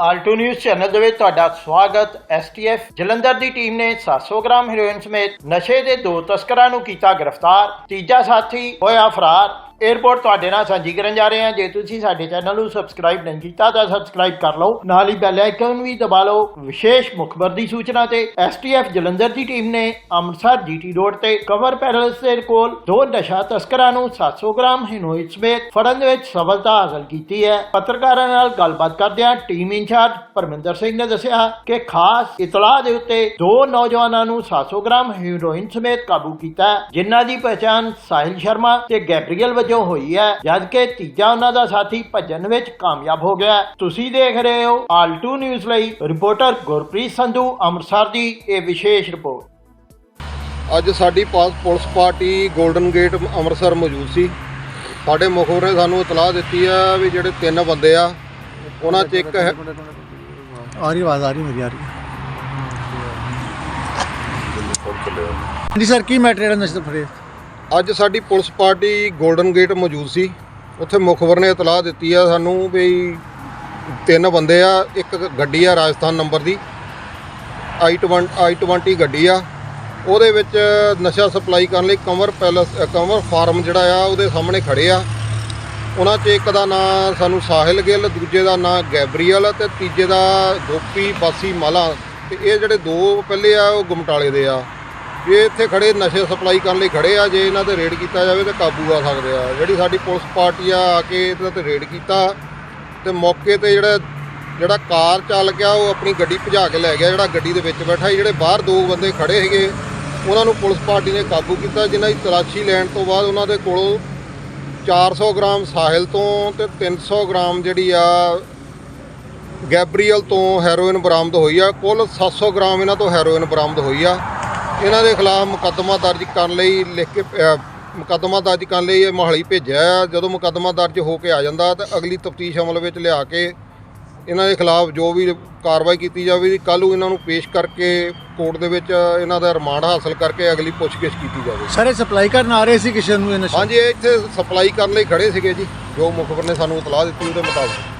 Alto news channel ਦੇ ਵਿੱਚ ਤੁਹਾਡਾ ਸਵਾਗਤ। ਐਸਟੀਐਫ ਜਲੰਧਰ ਦੀ ਟੀਮ ਨੇ 700 ਗ੍ਰਾਮ ਹੈਰੋਇਨ ਸਮੇਤ ਨਸ਼ੇ ਦੇ ਦੋ ਤਸਕਰਾਂ ਨੂੰ ਕੀਤਾ ਗ੍ਰਿਫਤਾਰ। ਤੀਜਾ ਸਾਥੀ ਹੋਇਆ ਫਰਾਰ। 에어ਪੋਰਟ ਤੁਹਾਡੇ ਨਾਲ ਸਾਂਝੀ ਕਰਨ ਜਾ ਰਹੇ ਹਾਂ। ਜੇ ਤੁਸੀਂ ਸਾਡੇ ਚੈਨਲ ਨੂੰ ਸਬਸਕ੍ਰਾਈਬ ਨਹੀਂ ਕੀਤਾ, ਤਾਂ ਸਬਸਕ੍ਰਾਈਬ ਕਰ ਲਓ। ਨਾਲ ਹੀ ਬੈਲ ਆਈਕਨ ਵੀ ਦਬਾ ਲਓ। ਵਿਸ਼ੇਸ਼ ਮੁਖਬਰ ਦੀ ਸੂਚਨਾ ਤੇ ਐਸਟੀਐਫ ਜਲੰਧਰ ਦੀ ਟੀਮ ਨੇ ਅੰਮ੍ਰਿਤਸਰ ਜੀਟੀ ਰੋਡ ਤੇ ਕਵਰ ਪੈਲਸ ਦੇ ਕੋਲ ਦੋ ਨਸ਼ਾ ਤਸਕਰਾਂ ਨੂੰ 700 ਗ੍ਰਾਮ ਹੈਰੋਇਨ ਸਮੇਤ ਫੜਨ ਦੇ ਵਿੱਚ ਸਫਲਤਾ ਹਾਸਲ ਕੀਤੀ ਹੈ। ਪੱਤਰਕਾਰਾਂ ਨਾਲ ਗੱਲਬਾਤ ਕਰਦਿਆਂ ਟੀਮ ਇੰਚਾਰਜ ਪਰਮਿੰਦਰ ਸਿੰਘ ਨੇ ਦੱਸਿਆ ਕਿ ਖਾਸ ਇਤਲਾਹ ਦੇ ਉੱਤੇ ਦੋ ਨੌਜਵਾਨਾਂ ਨੂੰ 700 ਗ੍ਰਾਮ ਹੈਰੋਇਨ ਸਮੇਤ ਕਾਬੂ ਕੀਤਾ ਜਿਨ੍ਹਾਂ ਦੀ ਪਛਾਣ ਸਾਹਿਲ ਸ਼ਰਮਾ ਤੇ ਗੈਬਰੀਅਲ ਵਜੋਂ ਹੋਈ ਹੈ ਜਦਕਿ ਤੀਜਾ ਉਹਨਾਂ ਦਾ ਸਾਥੀ ਭੱਜਣ ਵਿੱਚ ਕਾਮਯਾਬ ਹੋ ਗਿਆ। ਤੁਸੀਂ ਦੇਖ ਰਹੇ ਹੋ ਆਲਟੂ ਨਿਊਜ਼ ਲਈ ਰਿਪੋਰਟਰ ਗੁਰਪ੍ਰੀਤ ਸੰਧੂ ਅੰਮ੍ਰਿਤਸਰ ਦੀ ਇਹ ਵਿਸ਼ੇਸ਼ ਰਿਪੋਰਟ। ਅੱਜ ਸਾਡੀ ਪਾਸ police party golden gate Amritsar ਮੌਜੂਦ ਸੀ। ਸਾਡੇ ਮੁਖਬਰ ਨੇ ਸਾਨੂੰ ਇਤਲਾਹ ਦਿੱਤੀ ਆ ਵੀ ਜਿਹੜੇ ਤਿੰਨ ਬੰਦੇ ਆ ਉਹਨਾਂ 'ਚ ਇੱਕ ਹੈ ਆ ਰਹੀ ਆਵਾਜ਼ ਆ ਰਹੀ ਮੇਰੀ ਆ ਰਹੀ। ਜੀ ਸਰ ਕੀ ਮੈਟਰ ਜਿਹੜਾ ਨਸ਼ੇ ਫੜੇ ਅੱਜ ਸਾਡੀ ਪੁਲਿਸ ਪਾਰਟੀ 골ਡਨ ਗੇਟ ਮੌਜੂਦ ਸੀ। ਉੱਥੇ ਮੁਖਬਰ ਨੇ ਇਤਲਾਹ ਦਿੱਤੀ ਆ ਸਾਨੂੰ ਵੀ ਤਿੰਨ ਬੰਦੇ ਆ, ਇੱਕ ਗੱਡੀ ਆ ਰਾਜਸਥਾਨ ਨੰਬਰ ਦੀ। i20 i20 ਗੱਡੀ ਆ। ਉਹਦੇ ਵਿੱਚ ਨਸ਼ਾ ਸਪਲਾਈ ਕਰਨ ਲਈ ਕੰਵਰ ਪੈਲਸ ਕੰਵਰ ਫਾਰਮ ਜਿਹੜਾ ਆ, ਉਹਦੇ ਸਾਹਮਣੇ ਖੜੇ ਆ। ਉਹਨਾਂ 'ਚ ਇੱਕ ਦਾ ਨਾਂ ਸਾਨੂੰ ਸਾਹਿਲ ਗਿੱਲ, ਦੂਜੇ ਦਾ ਨਾਂ ਗੈਬਰੀਅਲ ਤੇ ਤੀਜੇ ਦਾ ਗੋਪੀ ਬਾਸੀ ਮਾਲਾ। ਤੇ ਇਹ ਜਿਹੜੇ ਦੋ ਪਹਿਲੇ ਆ, ਉਹ ਗੁਮਟਾਲੇ ਦੇ ਆ। ਜੇ ਇੱਥੇ ਖੜੇ ਨਸ਼ੇ ਸਪਲਾਈ ਕਰਨ ਲਈ ਖੜੇ ਆ, ਜੇ ਇਹਨਾਂ ਤੇ ਰੇਡ ਕੀਤਾ ਜਾਵੇ ਤਾਂ ਕਾਬੂ ਆ ਸਕਦੇ ਆ। ਜਿਹੜੀ ਸਾਡੀ ਪੁਲਿਸ ਪਾਰਟੀ ਆ ਆ ਕੇ ਇਹਨਾਂ ਤੇ ਰੇਡ ਕੀਤਾ ਤੇ ਮੌਕੇ ਤੇ ਜਿਹੜਾ ਜਿਹੜਾ ਕਾਰ ਚਾਲਕ ਆ, ਉਹ ਆਪਣੀ ਗੱਡੀ ਭਜਾ ਕੇ ਲੈ ਗਿਆ, ਜਿਹੜਾ ਗੱਡੀ ਦੇ ਵਿੱਚ ਬੈਠਾ ਸੀ, ਜਿਹੜੇ ਬਾਹਰ ਦੋ ਬੰਦੇ ਖੜੇ ਸੀਗੇ, ਉਹਨਾਂ ਨੂੰ ਪੁਲਿਸ ਪਾਰਟੀ ਨੇ ਕਾਬੂ ਕੀਤਾ, ਜਿਨ੍ਹਾਂ ਦੀ ਤਲਾਸ਼ੀ ਲੈਣ ਤੋਂ ਬਾਅਦ ਉਹਨਾਂ ਦੇ ਕੋਲੋਂ 400 ਗ੍ਰਾਮ ਸਾਹਿਲ ਤੋਂ ਤੇ 300 ਗ੍ਰਾਮ ਜਿਹੜੀ ਆ, ਗੈਬਰੀਅਲ ਤੋਂ ਹੈਰੋਇਨ ਬਰਾਮਦ ਹੋਈ ਆ। ਕੁੱਲ 700 ਗ੍ਰਾਮ ਇਹਨਾਂ ਤੋਂ ਹੈਰੋਇਨ ਬਰਾਮਦ ਹੋਈ ਆ। ਇਹਨਾਂ ਦੇ ਖਿਲਾਫ ਮੁਕੱਦਮਾ ਦਰਜ ਕਰਨ ਲਈ ਲਿਖ ਕੇ ਮੁਕੱਦਮਾ ਦਰਜ ਕਰਨ ਲਈ ਇਹ ਮੋਹਾਲੀ ਭੇਜਿਆ ਆ। ਜਦੋਂ ਮੁਕੱਦਮਾ ਦਰਜ ਹੋ ਕੇ ਆ ਜਾਂਦਾ ਤਾਂ ਅਗਲੀ ਤਫਤੀਸ਼ ਅਮਲ ਵਿੱਚ ਲਿਆ ਕੇ ਇਹਨਾਂ ਦੇ ਖਿਲਾਫ ਜੋ ਵੀ ਕਾਰਵਾਈ ਕੀਤੀ ਜਾਵੇਗੀ ਕੱਲ੍ਹ ਨੂੰ ਇਹਨਾਂ ਨੂੰ ਪੇਸ਼ ਕਰਕੇ ਕੋਰਟ ਦੇ ਵਿੱਚ ਇਹਨਾਂ ਦਾ ਰਿਮਾਂਡ ਹਾਸਲ ਕਰਕੇ ਅਗਲੀ ਪੁੱਛਗਿੱਛ ਕੀਤੀ ਜਾਵੇ। ਸਾਰੇ ਸਪਲਾਈ ਕਰਨ ਆ ਰਹੇ ਸੀ ਕਿਸੇ ਨੂੰ ਇਹ ਨਸ਼ਾ? ਹਾਂਜੀ ਇਹ ਇੱਥੇ ਸਪਲਾਈ ਕਰਨ ਲਈ ਖੜੇ ਸੀਗੇ ਜੀ। ਜੋ ਮੁਖਬਰ ਨੇ ਸਾਨੂੰ ਇਤਲਾਹ ਦਿੱਤੀ ਉਹਦੇ ਮੁਤਾਬਕ।